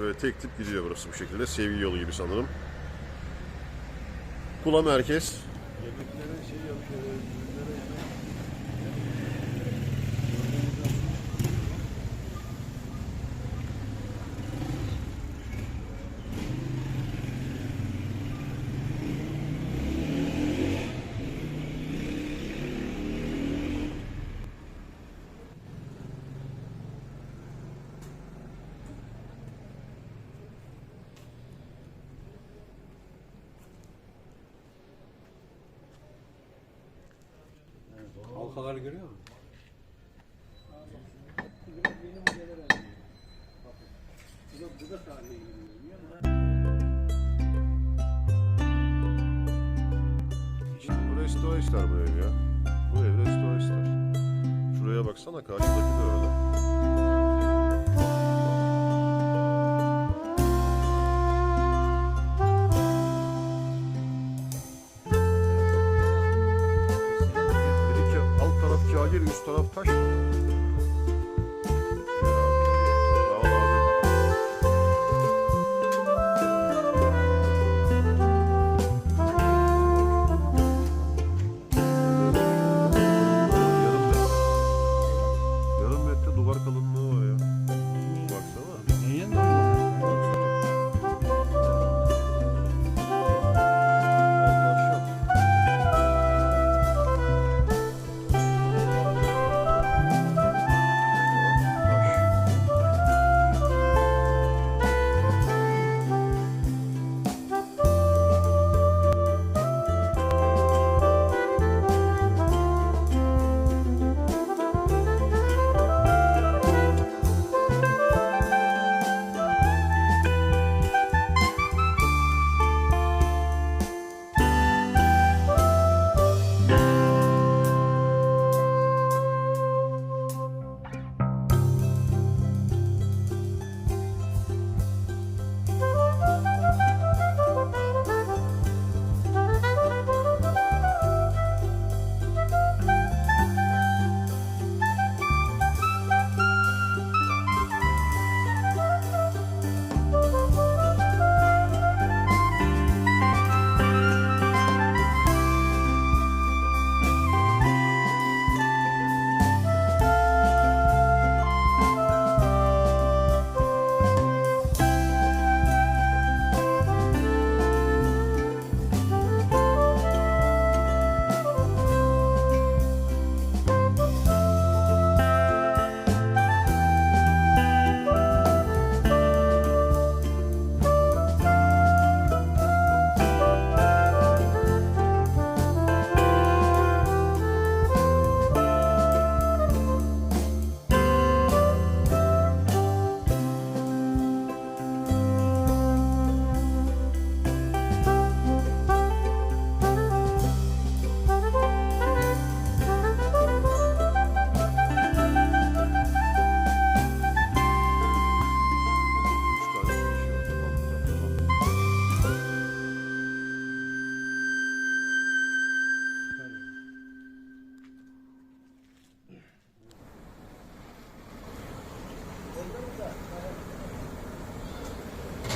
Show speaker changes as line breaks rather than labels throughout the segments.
Böyle tek tip gidiyor burası bu şekilde. Sevgi yolu gibi sanırım. Kula merkez.
Yemeklere şey yapıyor. ürünlere yemek.
Halkaları görüyor musun?
İşte bu restore ister bu ev ya. Bu ev restore ister. Şuraya baksana karşıdaki de öyle. of course.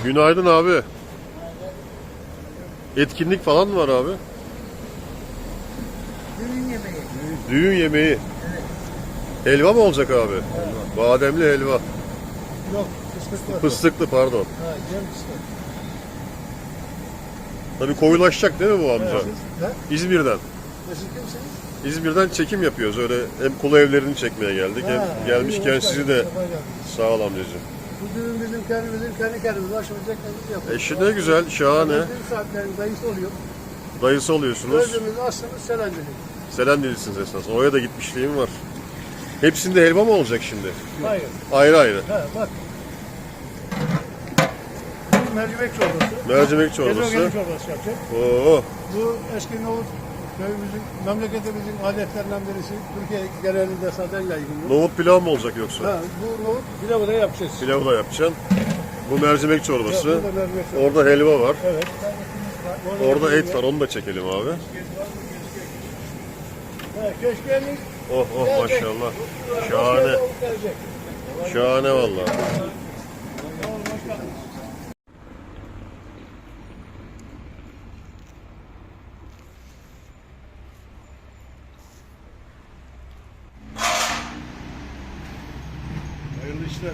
Günaydın abi. Etkinlik falan mı var abi?
Düğün yemeği.
Düğün yemeği. Helva mı olacak abi? Bademli helva.
Yok, fıstık var.
Fıstıklı pardon.
Ha, gel fıstık.
Tabii koyulaşacak değil mi bu amca?
Ha?
İzmir'den. İzmir'den çekim yapıyoruz. Öyle hem kulu evlerini çekmeye geldik hem
Ha,
gelmişken
iyi, hoş
sizi de sağ ol amcacığım.
Bu düğün bizim kendimizin kendi kendimize aşımıza kendimiz yapıyoruz.
Eşi ne güzel, şahane.
Bizim saatlerin dayısı oluyor.
Dayısı oluyorsunuz.
Özümüz aslımız Selancı'nın.
Selendilisiniz esas. Oraya da gitmişliğim var. Hepsinde helva mı olacak şimdi?
Hayır.
Ayrı ayrı.
Ha bak. Bu mercimek çorbası.
Mercimek
Ezogelin
çorbası.
çorbası yapacak.
Oo,
Bu eski nohut köyümüzün, memleketimizin adetlerinden birisi. Türkiye genelinde zaten yaygın.
nohut pilav mı olacak yoksa?
Ha, bu nohut pilavı da yapacağız.
Pilavı da yapacaksın. Bu mercimek çorbası.
Da mercimek çorbası.
Orada helva var.
Evet.
Orada et var. Onu da çekelim abi.
Ha, Keşkeğimiz
Oh oh maşallah. Şahane. Şahane vallahi.
Sağ ol başkanım.
İşler.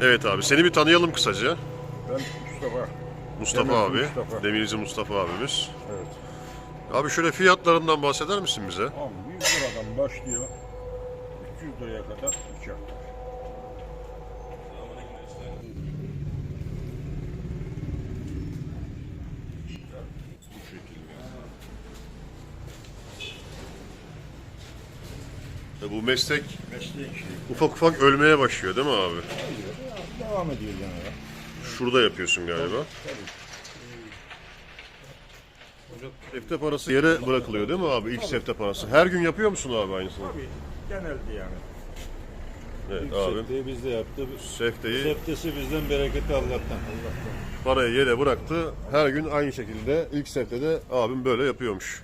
Evet abi seni bir tanıyalım kısaca.
Ben Mustafa.
Mustafa
Demirci
abi.
Mustafa.
Demirci Mustafa abimiz.
Evet.
Abi şöyle fiyatlarından bahseder misin bize?
Abi 100 liradan başlıyor. 300 liraya kadar bıçak. Bu şekilde.
Ya bu meslek
Mesleği şey.
ufak ufak ölmeye başlıyor değil mi abi?
Devam ediyor gene ya.
Şurada yapıyorsun galiba. Sefte parası yere bırakılıyor değil mi abi? İlk sefte parası. Her gün yapıyor musun abi aynısını?
Tabii genelde yani.
Evet
İlk
abi.
sefteyi biz de yaptı.
Sefteyi
Seftesi bizden, bereketi Allah'tan.
parayı yere bıraktı. Her gün aynı şekilde ilk seftede abim böyle yapıyormuş.